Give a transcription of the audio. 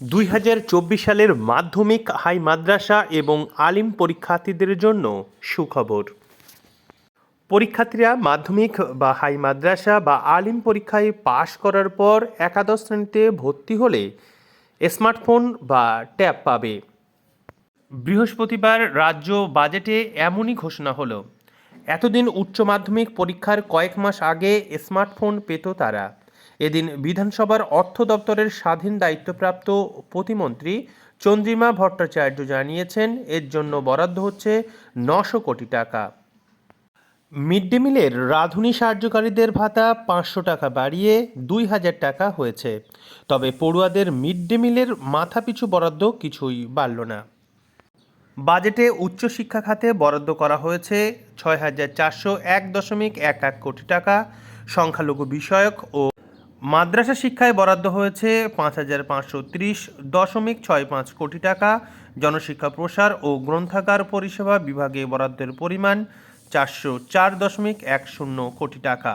দুই হাজার চব্বিশ সালের মাধ্যমিক হাই মাদ্রাসা এবং আলিম পরীক্ষার্থীদের জন্য সুখবর। পরীক্ষার্থীরা মাধ্যমিক বা হাই মাদ্রাসা বা আলিম পরীক্ষায় পাশ করার পর একাদশ শ্রেণীতে ভর্তি হলে স্মার্টফোন বা ট্যাব পাবে। বৃহস্পতিবার রাজ্য বাজেটে এমনই ঘোষণা হলো। এতদিন উচ্চ মাধ্যমিক পরীক্ষার কয়েক মাস আগে স্মার্টফোন পেত তারা। এদিন বিধানসভার অর্থ দপ্তরের স্বাধীন দায়িত্বপ্রাপ্ত প্রতিমন্ত্রী চন্দ্রিমা ভট্টাচার্য জানিয়েছেন, এর জন্য বরাদ্দ হচ্ছে নশো কোটি টাকা। মিড ডে মিলের রাঁধুনি সাহায্যকারীদের ভাতা পাঁচশো টাকা বাড়িয়ে দুই হাজার টাকা হয়েছে। তবে পড়ুয়াদের মিড ডে মিলের মাথাপিছু বরাদ্দ কিছুই বাড়ল না। বাজেটে উচ্চশিক্ষা খাতে বরাদ্দ করা হয়েছে ছয় হাজার চারশো এক দশমিক এক এক কোটি টাকা। সংখ্যালঘু বিষয়ক ও মাদ্রাসা শিক্ষায় বরাদ্দ হয়েছে পাঁচ হাজার পাঁচশো ত্রিশ দশমিক ছয় পাঁচ কোটি টাকা। জনশিক্ষা প্রসার ও গ্রন্থাগার পরিষেবা বিভাগে বরাদ্দের পরিমাণ চারশো চার দশমিক এক শূন্য কোটি টাকা।